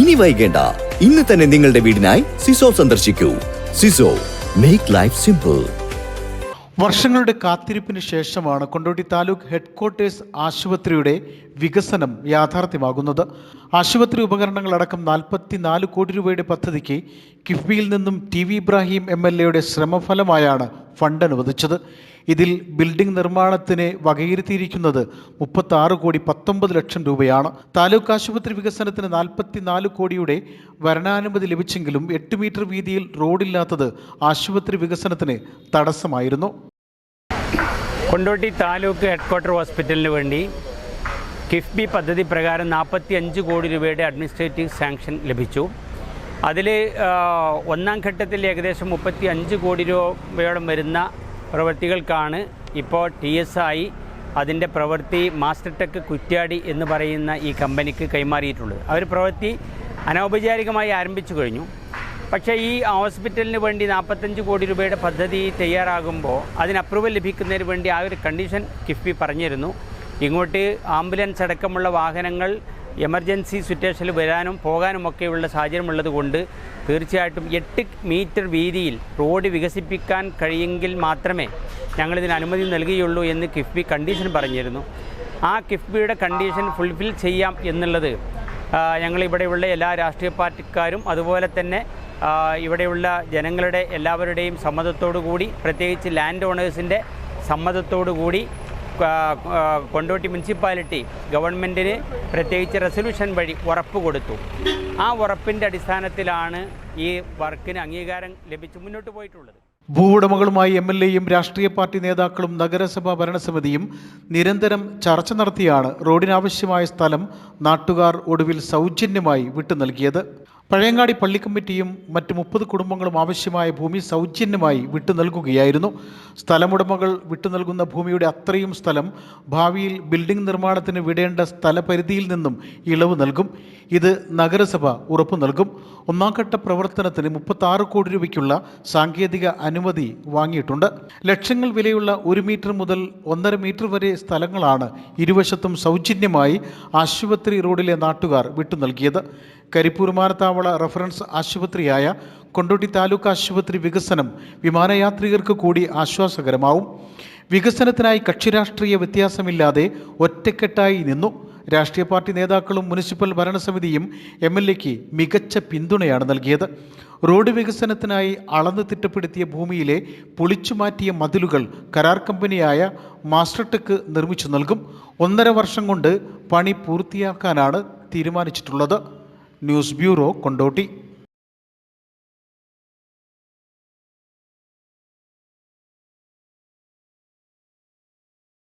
ഇനി വൈകേണ്ട. ഇന്ന് തന്നെ നിങ്ങളുടെ വീടിനായി സിസോ സന്ദർശിക്കൂ. സിസോ മേക്ക് ലൈഫ് സിമ്പിൾ വർഷങ്ങളുടെ കാത്തിരിപ്പിന് ശേഷമാണ് കൊണ്ടോട്ടി താലൂക്ക് ഹെഡ്ക്വാർട്ടേഴ്സ് ആശുപത്രിയുടെ വികസനം യാഥാർത്ഥ്യമാകുന്നത്. ആശുപത്രി ഉപകരണങ്ങളടക്കം നാൽപ്പത്തിനാല് കോടി രൂപയുടെ പദ്ധതിക്ക് കിഫ്ബിയിൽ നിന്നും T V Ibrahim M L എയുടെ ശ്രമഫലമായാണ് ഫണ്ട് അനുവദിച്ചത്. ഇതിൽ ബിൽഡിംഗ് നിർമ്മാണത്തിന് വകയിരുത്തിയിരിക്കുന്നത് മുപ്പത്തി കോടി പത്തൊമ്പത് ലക്ഷം രൂപയാണ്. താലൂക്ക് ആശുപത്രി വികസനത്തിന് നാൽപ്പത്തിനാല് കോടിയുടെ വരണാനുമതി ലഭിച്ചെങ്കിലും എട്ട് മീറ്റർ വീതിയിൽ റോഡില്ലാത്തത് ആശുപത്രി വികസനത്തിന് തടസ്സമായിരുന്നു. കൊണ്ടോട്ടി താലൂക്ക് ഹെഡ്ക്വാർട്ടർ ഹോസ്പിറ്റലിന് വേണ്ടി കിഫ്ബി പദ്ധതി പ്രകാരം നാൽപ്പത്തി അഞ്ച് കോടി രൂപയുടെ അഡ്മിനിസ്ട്രേറ്റീവ് സാങ്ഷൻ ലഭിച്ചു. അതിൽ ഒന്നാം ഘട്ടത്തിൽ ഏകദേശം മുപ്പത്തി അഞ്ച് കോടി രൂപയോളം വരുന്ന പ്രവൃത്തികൾക്കാണ് ഇപ്പോൾ ടി എസ് ആയി അതിന്റെ പ്രവൃത്തി മാസ്റ്റർ ടെക് കുറ്റ്യാടി എന്ന് പറയുന്ന ഈ കമ്പനിക്ക് കൈമാറിയിട്ടുള്ളത്. അവർ പ്രവൃത്തി അനൗപചാരികമായി ആരംഭിച്ചു കഴിഞ്ഞു. പക്ഷേ ഈ ഹോസ്പിറ്റലിന് വേണ്ടി നാൽപ്പത്തഞ്ച് കോടി രൂപയുടെ പദ്ധതി തയ്യാറാകുമ്പോൾ അതിന് അപ്രൂവൽ ലഭിക്കുന്നതിന് വേണ്ടി ആ ഒരു കണ്ടീഷൻ കിഫ്ബി പറഞ്ഞിരുന്നു. ഇങ്ങോട്ട് ആംബുലൻസ് അടക്കമുള്ള വാഹനങ്ങൾ എമർജൻസി സിറ്റുവേഷനിൽ വരാനും പോകാനും പോകാനുമൊക്കെയുള്ള സാഹചര്യമുള്ളത് കൊണ്ട് തീർച്ചയായിട്ടും എട്ട് മീറ്റർ വീതിയിൽ റോഡ് വികസിപ്പിക്കാൻ കഴിയെങ്കിൽ മാത്രമേ ഞങ്ങളിതിന് അനുമതി നൽകുകയുള്ളൂ എന്ന് കിഫ്ബി കണ്ടീഷൻ പറഞ്ഞിരുന്നു. ആ കിഫ്ബിയുടെ കണ്ടീഷൻ ഫുൾഫിൽ ചെയ്യാം എന്നുള്ളത് ഞങ്ങളിവിടെയുള്ള എല്ലാ രാഷ്ട്രീയ പാർട്ടിക്കാരും അതുപോലെ തന്നെ ഇവിടെയുള്ള ജനങ്ങളുടെ എല്ലാവരുടെയും സമ്മതത്തോടു കൂടി പ്രത്യേകിച്ച് ലാൻഡ് ഓണേഴ്സിന്റെ സമ്മതത്തോടു കൂടി കൊണ്ടോട്ടി മുനിസിപ്പാലിറ്റി ഗവൺമെന്റിന് പ്രത്യേകിച്ച് റെസൊല്യൂഷൻ വഴി ഉറപ്പ് കൊടുത്തു. ആ ഉറപ്പിന്റെ അടിസ്ഥാനത്തിലാണ് ഈ വർക്കിന് അംഗീകാരം ലഭിച്ച് മുന്നോട്ട് പോയിട്ടുള്ളത്. ഭൂവുടമകളുമായി എം എൽ എയും രാഷ്ട്രീയ പാർട്ടി നേതാക്കളും നഗരസഭാ ഭരണസമിതിയും നിരന്തരം ചർച്ച നടത്തിയാണ് റോഡിനാവശ്യമായ സ്ഥലം നാട്ടുകാർ ഒടുവിൽ സൗജന്യമായി വിട്ടു നൽകിയത്. പഴയങ്ങാടി പള്ളിക്കമ്മിറ്റിയും മറ്റ് മുപ്പത് കുടുംബങ്ങളും ആവശ്യമായ ഭൂമി സൗജന്യമായി വിട്ടു നൽകുകയായിരുന്നു. സ്ഥലമുടമകൾ വിട്ടു നൽകുന്ന ഭൂമിയുടെ അത്രയും സ്ഥലം ഭാവിയിൽ ബിൽഡിംഗ് നിർമ്മാണത്തിന് വിടേണ്ട സ്ഥലപരിധിയിൽ നിന്നും ഇളവ് നൽകും. ഇത് നഗരസഭ ഉറപ്പു നൽകും. ഒന്നാം ഘട്ട പ്രവർത്തനത്തിന് മുപ്പത്തി കോടി രൂപയ്ക്കുള്ള സാങ്കേതിക അനുമതി വാങ്ങിയിട്ടുണ്ട്. ലക്ഷങ്ങൾ വിലയുള്ള ഒരു മീറ്റർ മുതൽ ഒന്നര മീറ്റർ വരെ സ്ഥലങ്ങളാണ് ഇരുവശത്തും സൗജന്യമായി ആശുപത്രി റോഡിലെ നാട്ടുകാർ വിട്ടു നൽകിയത്. കരിപ്പൂർ വിമാനത്താവള റഫറൻസ് ആശുപത്രിയായ കൊണ്ടോട്ടി താലൂക്ക് ആശുപത്രി വികസനം വിമാനയാത്രികർക്ക് കൂടി ആശ്വാസകരമാവും. വികസനത്തിനായി കക്ഷിരാഷ്ട്രീയ വ്യത്യാസമില്ലാതെ ഒറ്റക്കെട്ടായി നിന്നു. രാഷ്ട്രീയ പാർട്ടി നേതാക്കളും മുനിസിപ്പൽ ഭരണസമിതിയും എം എൽ എക്ക് മികച്ച പിന്തുണയാണ് നൽകിയത്. റോഡ് വികസനത്തിനായി അളന്ന് തിട്ടപ്പെടുത്തിയ ഭൂമിയിലെ പൊളിച്ചുമാറ്റിയ മതിലുകൾ കരാർ കമ്പനിയായ മാസ്റ്റർടെക്ക് നിർമ്മിച്ചു നൽകും. ഒന്നര വർഷം കൊണ്ട് പണി പൂർത്തിയാക്കാനാണ് തീരുമാനിച്ചിട്ടുള്ളത്. News bureau Kondotty